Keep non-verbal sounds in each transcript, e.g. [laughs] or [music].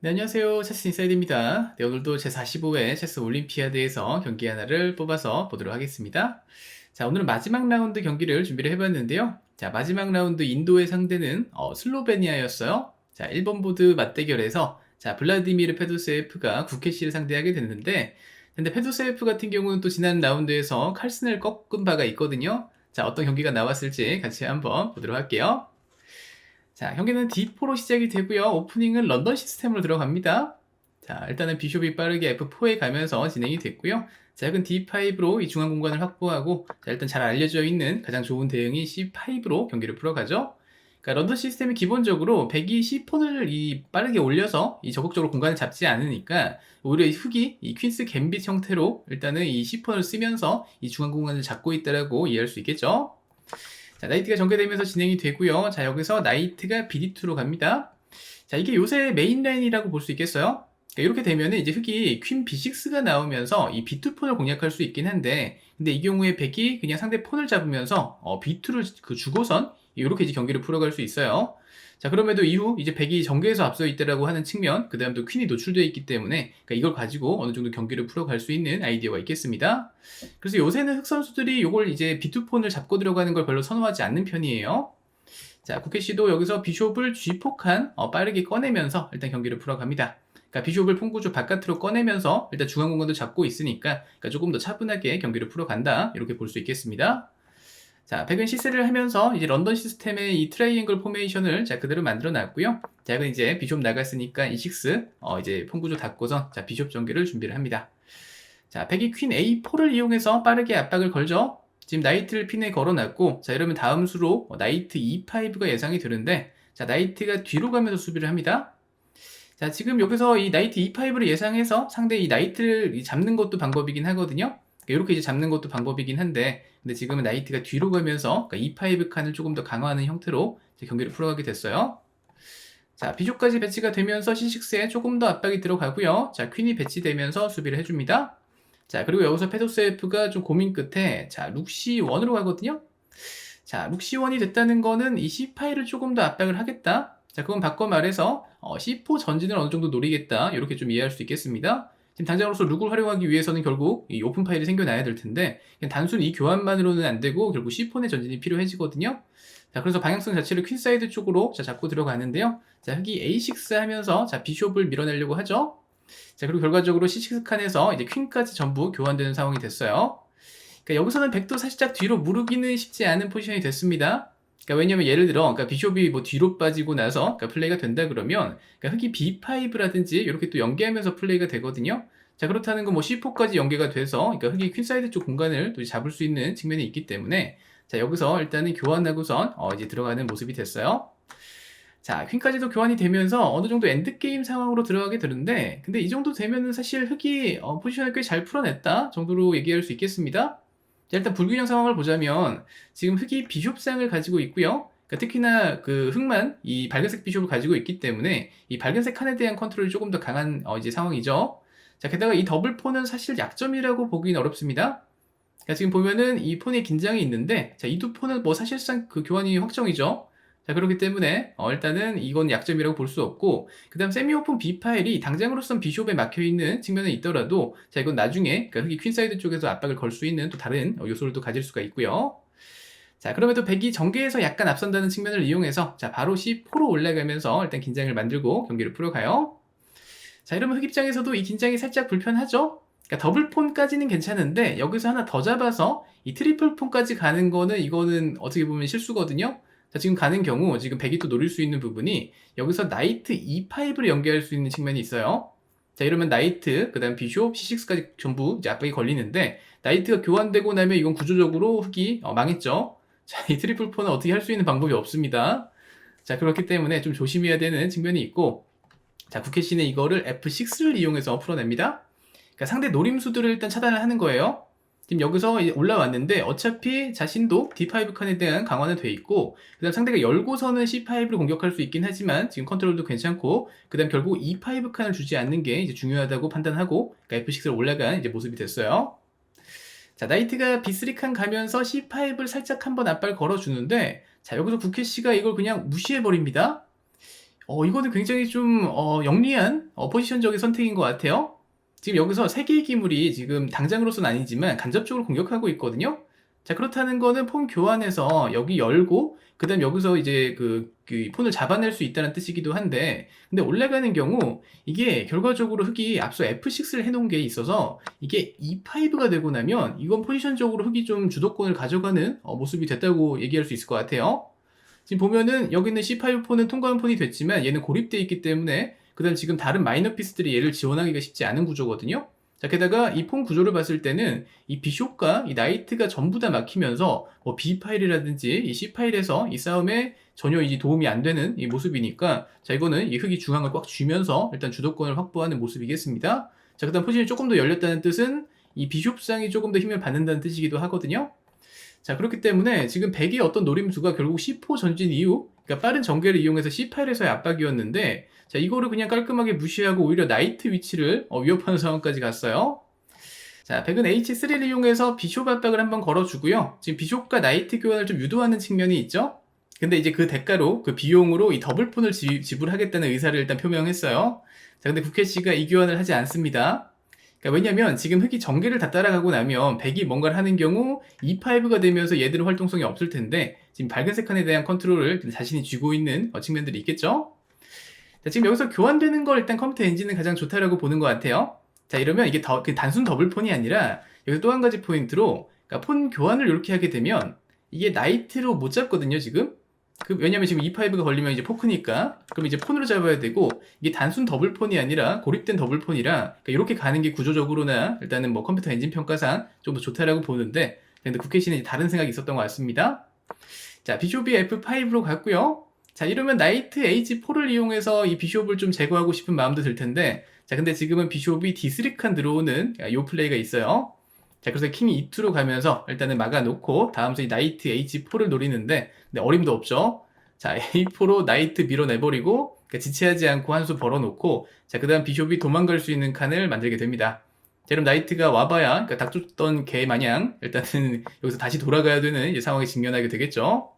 네, 안녕하세요. 체스 인사이드입니다. 네, 오늘도 제45회 체스 올림피아드에서 경기 하나를 뽑아서 보도록 하겠습니다. 자, 오늘은 마지막 라운드 경기를 준비를 해봤는데요. 자, 마지막 라운드 인도의 상대는 어, 슬로베니아였어요. 자, 1번 보드 맞대결에서 자, 블라디미르 페도세프가 구케시를 상대하게 됐는데 근데 페도세프 같은 경우는 또 지난 라운드에서 칼슨을 꺾은 바가 있거든요. 자, 어떤 경기가 나왔을지 같이 한번 보도록 할게요. 자, 경기는 D4로 시작이 되고요. 오프닝은 런던 시스템으로 들어갑니다. 자, 일단은 비숍이 빠르게 F4에 가면서 진행이 됐고요. 자, 약은 D5로 이 중앙 공간을 확보하고, 자, 일단 잘 알려져 있는 가장 좋은 대응이 C5로 경기를 풀어가죠. 그러니까 런던 시스템이 기본적으로 백이 C4를 이 빠르게 올려서 이 적극적으로 공간을 잡지 않으니까 오히려 이 흑이 이 퀸스 갬빗 형태로 일단은 이 C4를 쓰면서 이 중앙 공간을 잡고 있다라고 이해할 수 있겠죠. 자, 나이트가 전개되면서 진행이 되고요. 자, 여기서 나이트가 BD2로 갑니다. 자, 이게 요새 메인 라인이라고 볼 수 있겠어요? 그러니까 이렇게 되면 이제 흑이 퀸 B6가 나오면서 이 B2 폰을 공략할 수 있긴 한데, 근데 이 경우에 백이 그냥 상대 폰을 잡으면서 어, B2를 그 주고선 이렇게 이제 경기를 풀어갈 수 있어요. 자, 그럼에도 이후 이제 백이 전개에서 앞서 있다라고 하는 측면, 그 다음 또 퀸이 노출되어 있기 때문에 그러니까 이걸 가지고 어느 정도 경기를 풀어갈 수 있는 아이디어가 있겠습니다. 그래서 요새는 흑 선수들이 이걸 이제 비투폰을 잡고 들어가는 걸 별로 선호하지 않는 편이에요. 자, 국회 씨도 여기서 비숍을 G폭한 어, 빠르게 꺼내면서 일단 경기를 풀어갑니다. 그러니까 비숍을 폰구조 바깥으로 꺼내면서 일단 중앙 공간도 잡고 있으니까 그러니까 조금 더 차분하게 경기를 풀어간다 이렇게 볼 수 있겠습니다. 자, 백은 시스를 하면서 이제 런던 시스템의 이 트라이앵글 포메이션을 자 그대로 만들어 놨고요. 자, 이건 이제 비숍 나갔으니까 E6 어 이제 폰구조 닫고서 자 비숍 전개를 준비를 합니다. 자, 백이 퀸 A4를 이용해서 빠르게 압박을 걸죠. 지금 나이트를 핀에 걸어놨고 자 이러면 다음 수로 어, 나이트 E5가 예상이 되는데 자 나이트가 뒤로 가면서 수비를 합니다. 자 지금 여기서 이 나이트 E5를 예상해서 상대 이 나이트를 잡는 것도 방법이긴 하거든요. 이렇게 이제 잡는 것도 방법이긴 한데 근데 지금은 나이트가 뒤로 가면서 그러니까 E5 칸을 조금 더 강화하는 형태로 경기를 풀어가게 됐어요. 자, 비숍까지 배치가 되면서 C6에 조금 더 압박이 들어가고요. 자, 퀸이 배치되면서 수비를 해줍니다. 자, 그리고 여기서 페도스F가 좀 고민 끝에 자, 룩시1으로 가거든요. 자, 룩시1이 됐다는 거는 이 C5를 조금 더 압박을 하겠다. 자, 그건 바꿔 말해서 어, C4 전진을 어느 정도 노리겠다. 이렇게 좀 이해할 수 있겠습니다. 지금 당장으로서 룩을 활용하기 위해서는 결국 이 오픈 파일이 생겨나야 될 텐데 단순히 이 교환만으로는 안 되고 결국 C4의 전진이 필요해지거든요. 자, 그래서 방향성 자체를 퀸사이드 쪽으로 자, 잡고 들어가는데요. 자, 흑이 A6 하면서 자, 비숍을 밀어내려고 하죠. 자, 그리고 결과적으로 C6 칸에서 이제 퀸까지 전부 교환되는 상황이 됐어요. 그러니까 여기서는 백도 살짝 뒤로 무르기는 쉽지 않은 포지션이 됐습니다. 그러니까 왜냐면 예를 들어 그러니까 비숍이 뭐 뒤로 빠지고 나서 그러니까 플레이가 된다 그러면 그러니까 흑이 B5라든지 이렇게 또 연계하면서 플레이가 되거든요. 자 그렇다는 건 뭐 C4까지 연계가 돼서 그러니까 흑이 퀸사이드 쪽 공간을 또 잡을 수 있는 측면이 있기 때문에 자 여기서 일단은 교환하고선 어, 이제 들어가는 모습이 됐어요. 자 퀸까지도 교환이 되면서 어느 정도 엔드게임 상황으로 들어가게 되는데 근데 이 정도 되면은 사실 흑이 어, 포지션을 꽤 잘 풀어냈다 정도로 얘기할 수 있겠습니다. 자, 일단 불균형 상황을 보자면 지금 흑이 비숍상을 가지고 있고요. 그러니까 특히나 그 흑만 이 밝은색 비숍을 가지고 있기 때문에 이 밝은색 칸에 대한 컨트롤이 조금 더 강한 어, 이제 상황이죠. 자, 게다가 이 더블 폰은 사실 약점이라고 보기는 어렵습니다. 자, 지금 보면은 이 폰에 긴장이 있는데, 자, 이 두 폰은 뭐 사실상 그 교환이 확정이죠. 자, 그렇기 때문에, 어, 일단은 이건 약점이라고 볼 수 없고, 그 다음 세미 오픈 B 파일이 당장으로선 비숍에 막혀있는 측면에 있더라도, 자, 이건 나중에, 그러니까 흑이 퀸사이드 쪽에서 압박을 걸 수 있는 또 다른 어, 요소를 또 가질 수가 있고요. 자, 그럼에도 백이 전개에서 약간 앞선다는 측면을 이용해서, 자, 바로 C4로 올라가면서 일단 긴장을 만들고 경기를 풀어가요. 자, 이러면 흑 입장에서도 이 긴장이 살짝 불편하죠? 그러니까 더블 폰까지는 괜찮은데, 여기서 하나 더 잡아서 이 트리플 폰까지 가는 거는 이거는 어떻게 보면 실수거든요? 자, 지금 가는 경우 지금 백이 또 노릴 수 있는 부분이 여기서 나이트 E5를 연계할 수 있는 측면이 있어요. 자, 이러면 나이트, 그 다음 비숍, C6까지 전부 이제 압박이 걸리는데, 나이트가 교환되고 나면 이건 구조적으로 흑이 어, 망했죠. 자, 이 트리플 폰은 어떻게 할 수 있는 방법이 없습니다. 자, 그렇기 때문에 좀 조심해야 되는 측면이 있고, 자, 국회 씨는 이거를 F6를 이용해서 풀어냅니다. 그러니까 상대 노림수들을 일단 차단을 하는 거예요. 지금 여기서 올라왔는데 어차피 자신도 D5 칸에 대한 강화는 돼 있고 그 다음 상대가 열고서는 C5를 공격할 수 있긴 하지만 지금 컨트롤도 괜찮고 그 다음 결국 E5 칸을 주지 않는 게 이제 중요하다고 판단하고 그러니까 F6로 올라간 이제 모습이 됐어요. 자 나이트가 B3 칸 가면서 C5를 살짝 한번 앞발 걸어주는데 자 여기서 국회씨가 이걸 그냥 무시해버립니다. 어, 이거는 굉장히 좀, 어, 영리한, 어, 포지션적인 선택인 것 같아요. 지금 여기서 세 개의 기물이 지금 당장으로서는 아니지만 간접적으로 공격하고 있거든요. 자, 그렇다는 거는 폰 교환해서 여기 열고, 그 다음 여기서 이제 그, 그 폰을 잡아낼 수 있다는 뜻이기도 한데, 근데 올라가는 경우, 이게 결과적으로 흑이 앞서 F6를 해놓은 게 있어서, 이게 E5가 되고 나면, 이건 포지션적으로 흑이 좀 주도권을 가져가는 어, 모습이 됐다고 얘기할 수 있을 것 같아요. 지금 보면은 여기 있는 C5 폰은 통과한 폰이 됐지만 얘는 고립되어 있기 때문에 그 다음 지금 다른 마이너 피스들이 얘를 지원하기가 쉽지 않은 구조거든요. 자, 게다가 이 폰 구조를 봤을 때는 이 비숍과 이 나이트가 전부 다 막히면서 뭐 B 파일이라든지 이 C 파일에서 이 싸움에 전혀 이제 도움이 안 되는 이 모습이니까 자, 이거는 이 흑이 중앙을 꽉 쥐면서 일단 주도권을 확보하는 모습이겠습니다. 자, 그 다음 포지션이 조금 더 열렸다는 뜻은 이 비숍상이 조금 더 힘을 받는다는 뜻이기도 하거든요. 자, 그렇기 때문에 지금 100의 어떤 노림수가 결국 C4 전진 이후, 그러니까 빠른 전개를 이용해서 C8에서의 압박이었는데, 자, 이거를 그냥 깔끔하게 무시하고 오히려 나이트 위치를 어, 위협하는 상황까지 갔어요. 자, 100은 H3를 이용해서 비숍 압박을 한번 걸어주고요. 지금 비숍과 나이트 교환을 좀 유도하는 측면이 있죠? 근데 이제 그 대가로, 그 비용으로 이 더블폰을 지, 지불하겠다는 의사를 일단 표명했어요. 자, 근데 국회 씨가 이 교환을 하지 않습니다. 그러니까 왜냐면 지금 흑이 전개를 다 따라가고 나면 백이 뭔가를 하는 경우 E5가 되면서 얘들은 활동성이 없을 텐데 지금 밝은색 칸에 대한 컨트롤을 자신이 쥐고 있는 어, 측면들이 있겠죠? 자, 지금 여기서 교환되는 걸 일단 컴퓨터 엔진은 가장 좋다라고 보는 것 같아요. 자, 이러면 이게 더, 그 단순 더블 폰이 아니라 여기서 또 한 가지 포인트로 그러니까 폰 교환을 이렇게 하게 되면 이게 나이트로 못 잡거든요, 지금. 그 왜냐면 지금 E5가 걸리면 이제 포크니까 그럼 이제 폰으로 잡아야 되고 이게 단순 더블폰이 아니라 고립된 더블폰이라 그러니까 이렇게 가는 게 구조적으로나 일단은 뭐 컴퓨터 엔진 평가상 좀 더 좋다라고 보는데 근데 국회 씨는 다른 생각이 있었던 것 같습니다. 자 비숍이 F5로 갔고요. 자 이러면 나이트 H4를 이용해서 이 비숍을 좀 제거하고 싶은 마음도 들 텐데 자 근데 지금은 비숍이 D3 칸 들어오는 요 플레이가 있어요. 자, 그래서 킹이 E2로 가면서 일단은 막아놓고 다음 선이 나이트 H4를 노리는데 근데 어림도 없죠. 자, A4로 나이트 밀어내버리고 그러니까 지체하지 않고 한 수 벌어놓고 자, 그 다음 비숍이 도망갈 수 있는 칸을 만들게 됩니다. 자, 그럼 나이트가 와봐야 그러니까 닭 쫓던 개 마냥 일단은 [laughs] 여기서 다시 돌아가야 되는 상황에 직면하게 되겠죠.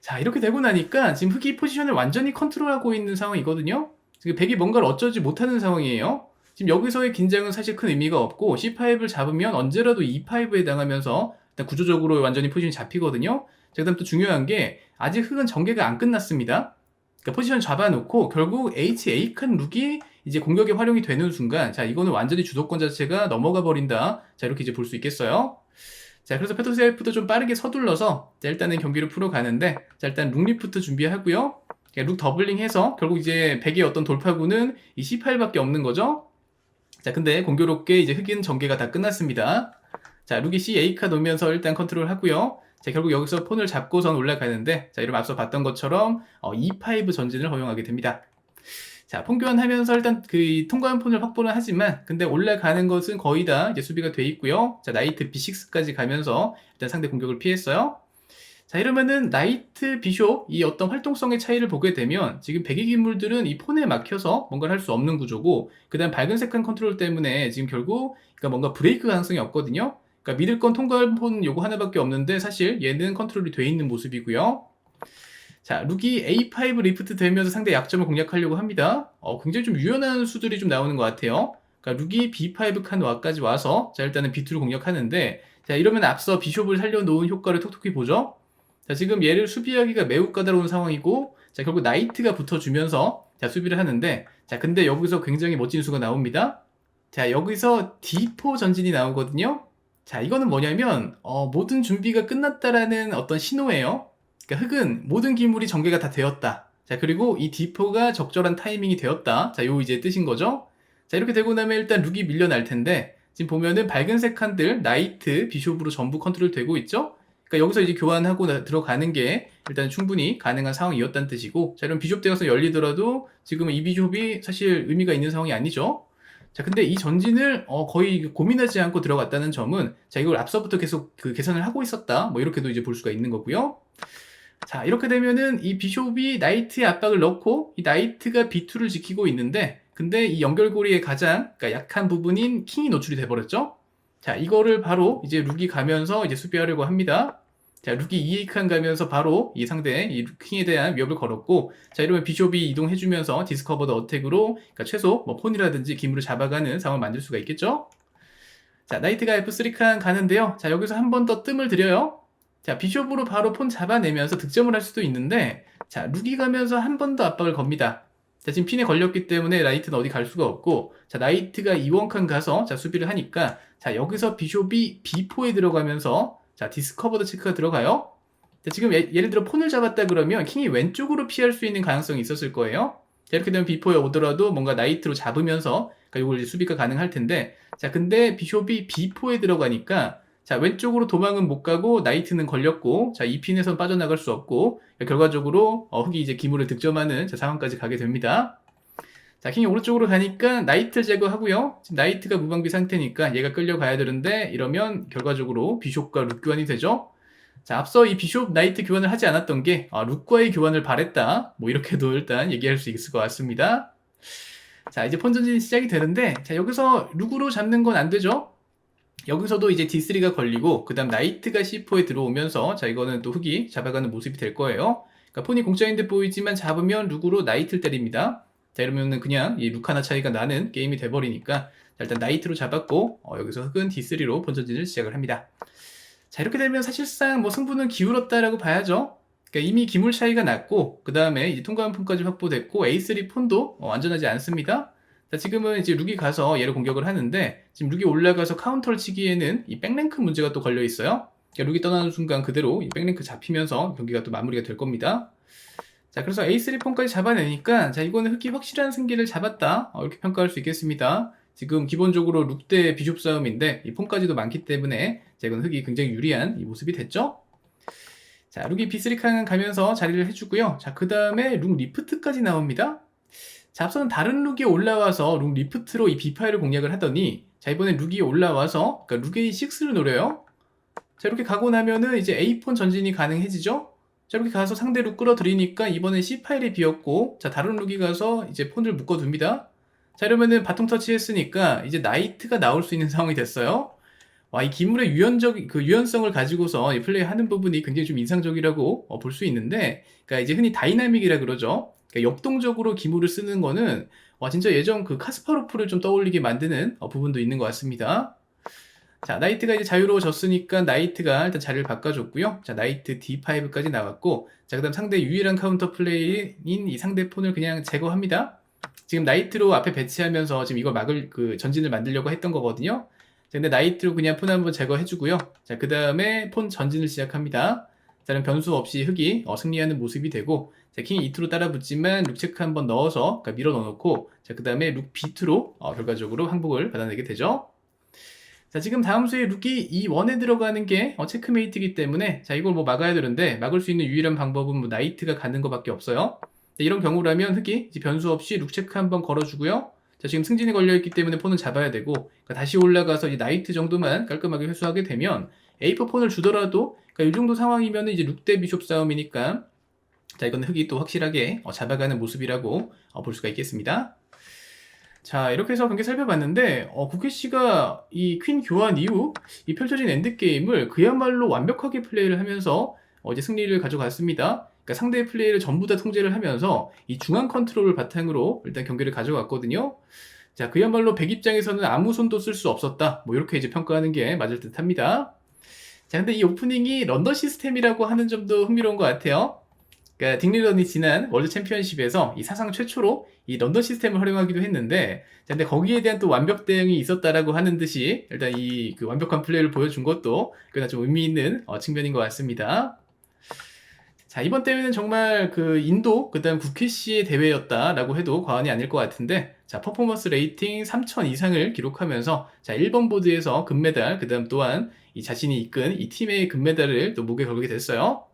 자, 이렇게 되고 나니까 지금 흑이 포지션을 완전히 컨트롤하고 있는 상황이거든요. 지금 백이 뭔가를 어쩌지 못하는 상황이에요. 지금 여기서의 긴장은 사실 큰 의미가 없고 C5를 잡으면 언제라도 E5에 당하면서 일단 구조적으로 완전히 포지션이 잡히거든요. 자, 그다음 또 중요한 게 아직 흑은 전개가 안 끝났습니다. 그러니까 포지션 잡아놓고 결국 HA 칸 룩이 이제 공격에 활용이 되는 순간 자 이거는 완전히 주도권 자체가 넘어가 버린다. 자 이렇게 이제 볼 수 있겠어요. 자 그래서 페토셀프도 좀 빠르게 서둘러서 자 일단은 경기를 풀어가는데 자 일단 룩리프트 준비하고요. 룩 더블링 해서 결국 이제 100의 어떤 돌파구는 이 C8밖에 없는 거죠. 자, 근데 공교롭게 이제 흑인 전개가 다 끝났습니다. 자, 룩이 C A 카 놓으면서 일단 컨트롤 하고요. 자, 결국 여기서 폰을 잡고선 올라가는데, 자, 이러면 앞서 봤던 것처럼 어, E5 전진을 허용하게 됩니다. 자, 폰 교환하면서 일단 그 통과한 폰을 확보는 하지만, 근데 올라가는 것은 거의 다 이제 수비가 돼 있고요. 자, 나이트 B6까지 가면서 일단 상대 공격을 피했어요. 자, 이러면은 나이트 비숍 이 어떤 활동성의 차이를 보게 되면 지금 배기 기물들은 이 폰에 막혀서 뭔가를 할 수 없는 구조고 그다음 밝은 색한 컨트롤 때문에 지금 결국 그러니까 뭔가 브레이크 가능성이 없거든요. 그러니까 믿을 건 통과할 폰 요거 하나밖에 없는데 사실 얘는 컨트롤이 돼 있는 모습이고요. 자, 룩이 A5 리프트 되면서 상대 약점을 공략하려고 합니다. 어, 굉장히 좀 유연한 수들이 좀 나오는 것 같아요. 그러니까 룩이 B5 칸 와까지 와서 자 일단은 B2를 공략하는데 자 이러면 앞서 비숍을 살려놓은 효과를 톡톡히 보죠. 자, 지금 얘를 수비하기가 매우 까다로운 상황이고, 자, 결국 나이트가 붙어주면서, 자, 수비를 하는데, 자, 근데 여기서 굉장히 멋진 수가 나옵니다. 자, 여기서 D4 전진이 나오거든요. 자, 이거는 뭐냐면, 어, 모든 준비가 끝났다라는 어떤 신호예요. 그러니까 흑은 모든 기물이 전개가 다 되었다. 자, 그리고 이 D4가 적절한 타이밍이 되었다. 자, 요 이제 뜻인 거죠. 자, 이렇게 되고 나면 일단 룩이 밀려날 텐데, 지금 보면은 밝은색 칸들, 나이트, 비숍으로 전부 컨트롤 되고 있죠? 그러니까 여기서 이제 교환하고 나, 들어가는 게 일단 충분히 가능한 상황이었다는 뜻이고 자 그럼 비숍 되어서 열리더라도 지금은 이 비숍이 사실 의미가 있는 상황이 아니죠. 자 근데 이 전진을 어, 거의 고민하지 않고 들어갔다는 점은 자 이걸 앞서부터 계속 그 계산을 하고 있었다 뭐 이렇게도 이제 볼 수가 있는 거고요. 자 이렇게 되면은 이 비숍이 나이트의 압박을 넣고 이 나이트가 B2를 지키고 있는데 근데 이 연결고리의 가장 그러니까 약한 부분인 킹이 노출이 돼버렸죠. 자, 이거를 바로 이제 룩이 가면서 이제 수비하려고 합니다. 자, 룩이 2A 칸 가면서 바로 이 상대 이 킹에 대한 위협을 걸었고, 자, 이러면 비숍이 이동해주면서 디스커버드 어택으로, 그러니까 최소 뭐 폰이라든지 기물을 잡아가는 상황을 만들 수가 있겠죠? 자, 나이트가 F3 칸 가는데요. 자, 여기서 한 번 더 뜸을 들여요. 자, 비숍으로 바로 폰 잡아내면서 득점을 할 수도 있는데, 자, 룩이 가면서 한 번 더 압박을 겁니다. 자, 지금 핀에 걸렸기 때문에 라이트는 어디 갈 수가 없고, 자, 나이트가 2원칸 가서, 자, 수비를 하니까, 자, 여기서 비숍이 B4에 들어가면서, 자, 디스커버드 체크가 들어가요. 자, 지금 예, 를 들어 폰을 잡았다 그러면 킹이 왼쪽으로 피할 수 있는 가능성이 있었을 거예요. 자, 이렇게 되면 B4에 오더라도 뭔가 나이트로 잡으면서, 그러니까 이걸 이제 수비가 가능할 텐데, 자, 근데 비숍이 B4에 들어가니까, 자, 왼쪽으로 도망은 못 가고, 나이트는 걸렸고, 자, 이 핀에선 빠져나갈 수 없고, 결과적으로, 어, 흑이 이제 기물을 득점하는 자, 상황까지 가게 됩니다. 자, 킹이 오른쪽으로 가니까 나이트를 제거하고요. 지금 나이트가 무방비 상태니까 얘가 끌려가야 되는데 이러면 결과적으로 비숍과 룩 교환이 되죠. 자, 앞서 이 비숍 나이트 교환을 하지 않았던 게 아, 룩과의 교환을 바랬다. 뭐 이렇게도 일단 얘기할 수 있을 것 같습니다. 자, 이제 펀전진이 시작이 되는데 자, 여기서 룩으로 잡는 건 안 되죠. 여기서도 이제 D3가 걸리고 그 다음 나이트가 C4에 들어오면서 자 이거는 또 흑이 잡아가는 모습이 될 거예요. 그러니까 폰이 공짜인 듯 보이지만 잡으면 룩으로 나이트를 때립니다. 자 이러면은 그냥 이 룩 하나 차이가 나는 게임이 돼버리니까 자, 일단 나이트로 잡았고 어, 여기서 흑은 D3로 본전진을 시작을 합니다. 자 이렇게 되면 사실상 뭐 승부는 기울었다라고 봐야죠. 그러니까 이미 기물 차이가 났고 그 다음에 이제 통과한 폰까지 확보됐고 A3 폰도 어, 안전하지 않습니다. 자, 지금은 이제 룩이 가서 얘를 공격을 하는데 지금 룩이 올라가서 카운터를 치기에는 이 백랭크 문제가 또 걸려 있어요. 그러니까 룩이 떠나는 순간 그대로 이 백랭크 잡히면서 경기가 또 마무리가 될 겁니다. 자, 그래서 A3 폰까지 잡아내니까 자, 이거는 흑이 확실한 승기를 잡았다. 어, 이렇게 평가할 수 있겠습니다. 지금 기본적으로 룩 대 비숍 싸움인데 이 폰까지도 많기 때문에 자, 이건 흑이 굉장히 유리한 이 모습이 됐죠. 자, 룩이 B3 칸 가면서 자리를 해주고요. 자, 그 다음에 룩 리프트까지 나옵니다. 자, 앞서는 다른 룩이 올라와서 룩 리프트로 이 B 파일을 공략을 하더니 자, 이번에 룩이 올라와서 그러니까 룩 A6를 노려요. 자, 이렇게 가고 나면은 이제 A4 전진이 가능해지죠? 자, 이렇게 가서 상대 룩 끌어들이니까 이번엔 C 파일이 비었고 자, 다른 룩이 가서 이제 폰을 묶어둡니다. 자, 이러면은 바통 터치 했으니까 이제 나이트가 나올 수 있는 [laughs] 상황이 됐어요. 와, 이 기물의 유연적, 그 유연성을 가지고서 이 플레이하는 부분이 굉장히 좀 인상적이라고 어, 볼수 있는데, 그러니까 이제 흔히 다이나믹이라 그러죠. 그러니까 역동적으로 기물을 쓰는 거는 와 진짜 예전 그 카스파로프를 좀 떠올리게 만드는 어, 부분도 있는 것 같습니다. 자 나이트가 이제 자유로워졌으니까 나이트가 일단 자리를 바꿔줬고요. 자 나이트 D5까지 나왔고 자 그 다음 상대 유일한 카운터 플레이인 이 상대 폰을 그냥 제거합니다. 지금 나이트로 앞에 배치하면서 지금 이걸 막을 그 전진을 만들려고 했던 거거든요. 자, 근데 나이트로 그냥 폰 한번 제거해주고요. 자, 그 다음에 폰 전진을 시작합니다. 자, 그럼 변수 없이 흑이 어, 승리하는 모습이 되고, 자, 킹이 E2로 따라 붙지만 룩 체크 한번 넣어서 그러니까 밀어 넣어놓고, 자, 그 다음에 룩 B2로 어, 결과적으로 항복을 받아내게 되죠. 자, 지금 다음 수에 룩이 E1에 들어가는 게 어, 체크메이트이기 때문에, 자, 이걸 뭐 막아야 되는데, 막을 수 있는 유일한 방법은 뭐 나이트가 가는 것밖에 없어요. 자, 이런 경우라면 흑이 변수 없이 룩 체크 한번 걸어주고요. 자, 지금 승진이 걸려있기 때문에 폰은 잡아야 되고, 그러니까 다시 올라가서 이제 나이트 정도만 깔끔하게 회수하게 되면, A4 폰을 주더라도, 그러니까 이 정도 상황이면 이제 룩대 비숍 싸움이니까, 자, 이건 흑이 또 확실하게 어, 잡아가는 모습이라고 어, 볼 수가 있겠습니다. 자, 이렇게 해서 경기 살펴봤는데, 어, 국회 씨가 이 퀸 교환 이후 이 펼쳐진 엔드 게임을 그야말로 완벽하게 플레이를 하면서 어, 이제 승리를 가져갔습니다. 그러니까 상대의 플레이를 전부 다 통제를 하면서 이 중앙 컨트롤을 바탕으로 일단 경기를 가져갔거든요. 자, 그야말로 백 입장에서는 아무 손도 쓸 수 없었다. 뭐 이렇게 이제 평가하는 게 맞을 듯 합니다. 자, 근데 이 오프닝이 런던 시스템이라고 하는 점도 흥미로운 것 같아요. 그러니까 딩리런이 지난 월드 챔피언십에서 이 사상 최초로 이 런던 시스템을 활용하기도 했는데, 자, 근데 거기에 대한 또 완벽 대응이 있었다라고 하는 듯이 일단 이 그 완벽한 플레이를 보여준 것도 꽤나 좀 의미 있는 어, 측면인 것 같습니다. 자, 이번 대회는 정말 그 인도, 그 다음 국회시의 대회였다라고 해도 과언이 아닐 것 같은데, 자, 퍼포먼스 레이팅 3000 이상을 기록하면서, 자, 1번 보드에서 금메달, 그 다음 또한 이 자신이 이끈 이 팀의 금메달을 또 목에 걸게 됐어요.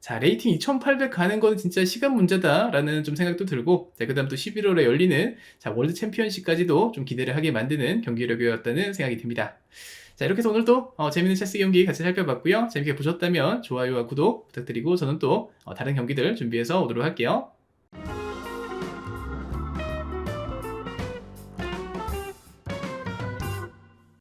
자, 레이팅 2800 가는 거는 진짜 시간 문제다라는 좀 생각도 들고, 자, 그 다음 또 11월에 열리는 자, 월드 챔피언십까지도 좀 기대를 하게 만드는 경기력이었다는 생각이 듭니다. 자, 이렇게 해서 오늘도 어, 재밌는 체스 경기 같이 살펴봤고요. 재밌게 보셨다면 좋아요와 구독 부탁드리고 저는 또 어, 다른 경기들 준비해서 오도록 할게요.